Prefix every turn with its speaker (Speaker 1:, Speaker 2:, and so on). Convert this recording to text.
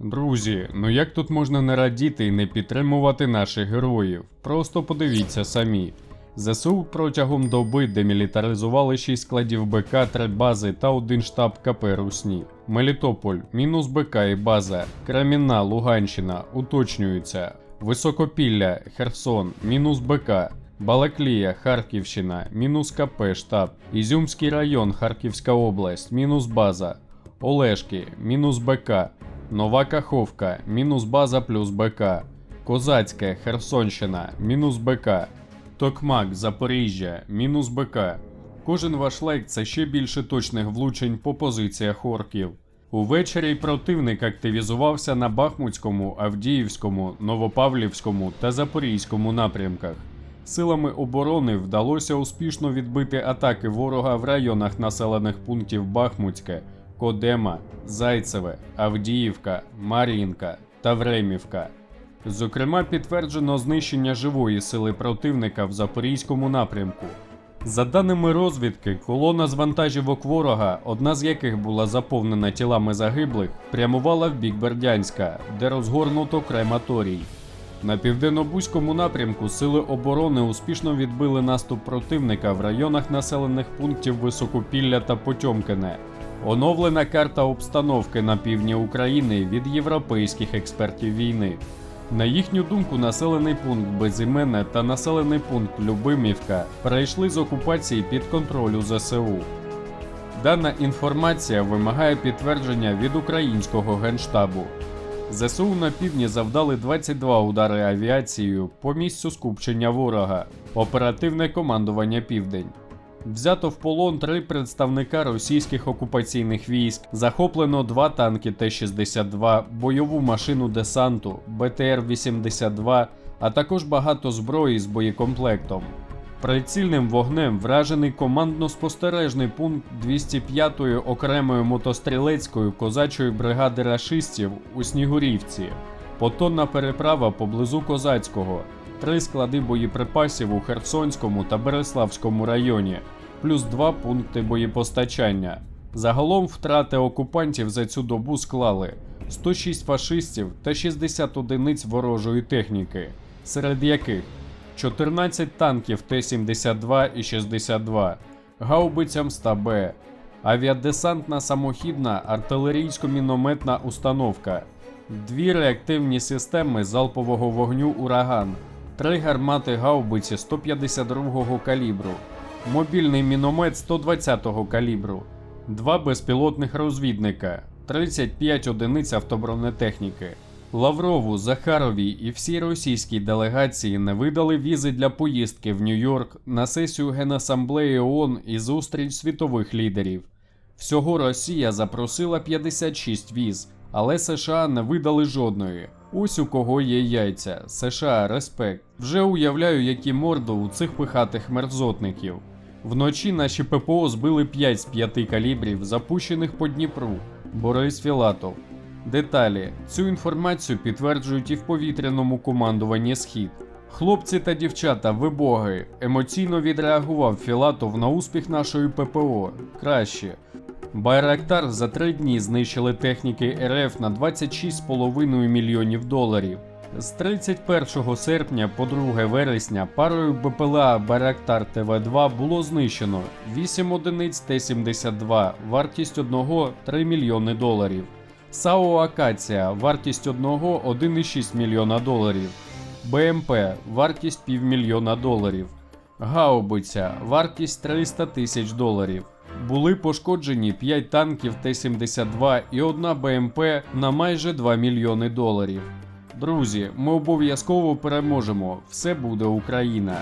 Speaker 1: Друзі, ну як тут можна не радіти і не підтримувати наших героїв? Просто подивіться самі. ЗСУ протягом доби демілітаризували 6 складів БК, 3 бази та один штаб КП Русні. Мелітополь, мінус БК і база, Кремінна, Луганщина, уточнюється. Високопілля, Херсон, мінус БК, Балаклія, Харківщина, мінус КП штаб, Ізюмський район, Харківська область, мінус база, Олешки, мінус БК, Нова Каховка, мінус база плюс БК, Козацьке, Херсонщина, мінус БК, Токмак, Запоріжжя, мінус БК. Кожен ваш лайк це ще більше точних влучень по позиціях орків. Увечері противник активізувався на Бахмутському, Авдіївському, Новопавлівському та Запорізькому напрямках. Силами оборони вдалося успішно відбити атаки ворога в районах населених пунктів Бахмутське, Кодема, Зайцеве, Авдіївка, Мар'їнка та Времівка. Зокрема, підтверджено знищення живої сили противника в Запорізькому напрямку. За даними розвідки, колона з вантажівок ворога, одна з яких була заповнена тілами загиблих, прямувала в бік Бердянська, де розгорнуто крематорій. На південно-бузькому напрямку сили оборони успішно відбили наступ противника в районах населених пунктів Високопілля та Потьомкине. Оновлена карта обстановки на півдні України від європейських експертів війни. На їхню думку, населений пункт Безіменне та населений пункт Любимівка перейшли з окупації під контролю ЗСУ. Дана інформація вимагає підтвердження від українського генштабу. ЗСУ на півдні завдали 22 удари авіацією по місцю скупчення ворога. Оперативне командування Південь. Взято в полон три представника російських окупаційних військ, захоплено два танки Т-62, бойову машину десанту, БТР-82, а також багато зброї з боєкомплектом. Прицільним вогнем вражений командно-спостережний пункт 205-ї окремої мотострілецької козачої бригади рашистів у Снігурівці, потонна переправа поблизу Козацького, три склади боєприпасів у Херсонському та Береславському районі, плюс два пункти боєпостачання. Загалом втрати окупантів за цю добу склали 106 фашистів та 60 одиниць ворожої техніки, серед яких 14 танків Т-72 і 62, гаубиця МСТА-Б, авіадесантна самохідна артилерійсько-мінометна установка, дві реактивні системи залпового вогню Ураган, три гармати гаубиці 152-го калібру, мобільний міномет 120-го калібру, два безпілотних розвідника, 35 одиниць автобронетехніки. Лаврову, Захаровій і всій російській делегації не видали візи для поїздки в Нью-Йорк на сесію Генасамблеї ООН і зустріч світових лідерів. Всього Росія запросила 56 віз, але США не видали жодної. Ось у кого є яйця. США, респект. Вже уявляю, які морди у цих пихатих мерзотників. Вночі наші ППО збили 5 з 5 калібрів, запущених по Дніпру. Борис Філатов. Деталі цю інформацію підтверджують і в повітряному командуванні Схід. Хлопці та дівчата, ви боги, емоційно відреагував Філатов на успіх нашої ППО. Краще. Байрактар за три дні знищили техніки РФ на 26,5 мільйонів доларів. З 31 серпня по 2 вересня парою БПЛА Байрактар ТВ-2 було знищено 8 одиниць Т-72, вартість одного 3 мільйони доларів. САУ Акація, вартість одного 1,6 мільйона доларів. БМП, вартість півмільйона доларів. Гаубиця, вартість 300 тисяч доларів. Були пошкоджені 5 танків Т-72 і одна БМП на майже 2 мільйони доларів. Друзі, ми обов'язково переможемо. Все буде Україна.